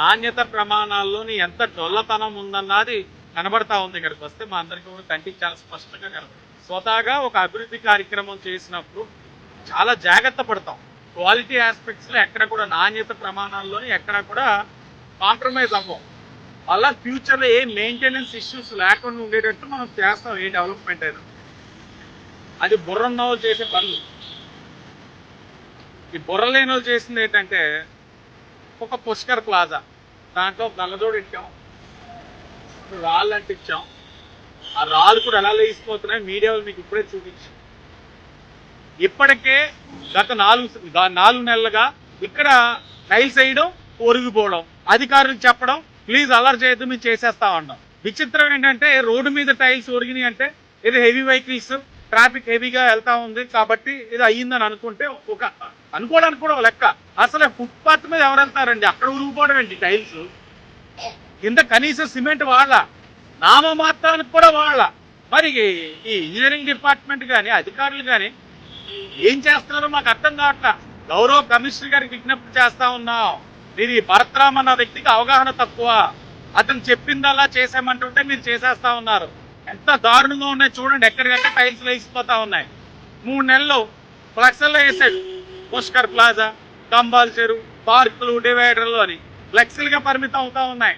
నాణ్యత ప్రమాణాల్లోని ఎంత డొల్లతనం ఉందన్నది కనబడతా ఉంది ఇక్కడికి వస్తే మా అందరికీ కూడా కంటికి చాలా స్పష్టంగా కనబడుతుంది. స్వతహాగా ఒక అభివృద్ధి కార్యక్రమం చేసినప్పుడు చాలా జాగ్రత్త పడతాం. క్వాలిటీ ఆస్పెక్ట్స్లో ఎక్కడ కూడా నాణ్యత ప్రమాణాల్లోని ఎక్కడ కూడా కాంప్రమైజ్ అవ్వం. అలా ఫ్యూచర్లో ఏ మెయింటెనెన్స్ ఇష్యూస్ లేకుండా ఉండేటట్టు మనం చేస్తాం ఏ డెవలప్మెంట్ అయినా. అది బుర్రన్న చేసే పనులు. ఈ బుర్రలేని వాళ్ళు చేసింది ఏంటంటే ఒక పుష్కర్ ప్లాజా. దాంట్లో నల్లజోడు ఇచ్చాం రాళ్ళు అంటించాం ఆ రాళ్ళు కూడా ఎలా లేచిపోతున్నాయి మీడియా మీకు ఇప్పుడే చూపించాం ఇప్పటికే గత నాలుగు నాలుగు నెలలుగా ఇక్కడ టైల్స్ వేయడం ఒరిగిపోవడం అధికారులకు చెప్పడం ప్లీజ్ అలర్ చేయొద్దు మేము చేసేస్తా ఉన్నాం. విచిత్రం ఏంటంటే రోడ్డు మీద టైల్స్ ఒరిగినాయి అంటే ఇది హెవీ వెహికల్స్ ట్రాఫిక్ హెవీగా వెళ్తా ఉంది కాబట్టి ఇది అయ్యిందని అనుకుంటే ఒక అనుకోవడానికి కూడా ఒక లెక్క. అసలు ఫుట్పాత్ మీద ఎవరు వెళ్తారండి? అక్కడ ఉరిగిపోవడం ఏంటి? టైల్స్ కింద కనీసం సిమెంట్ వాళ్ళ. నామమాత్రానికి కూడా వాళ్ళ. మరి ఈ ఇంజనీరింగ్ డిపార్ట్మెంట్ కానీ అధికారులు కానీ ఏం చేస్తున్నారో మాకు అర్థం కావట్లా. గౌరవ కమిషనర్ గారికి విజ్ఞప్తి చేస్తా ఉన్నాం. ఇది భరత్రామ్ అన్న వ్యక్తికి అవగాహన తక్కువ. అతను చెప్పిందల్లా చేసామంటుంటే మీరు చేసేస్తా ఉన్నారు. ఎంత దారుణంగా ఉన్నాయి చూడండి. ఎక్కడికక్కడ టైల్స్ వేసిపోతా ఉన్నాయి. మూడు నెలలు ఫ్లెక్స్లో వేసాడు. పుష్కర్ ప్లాజా కంబాల్ చెరువు పార్కులు డివైడర్లు అని ఫ్లెక్సీలుగా పరిమితం అవుతా ఉన్నాయి.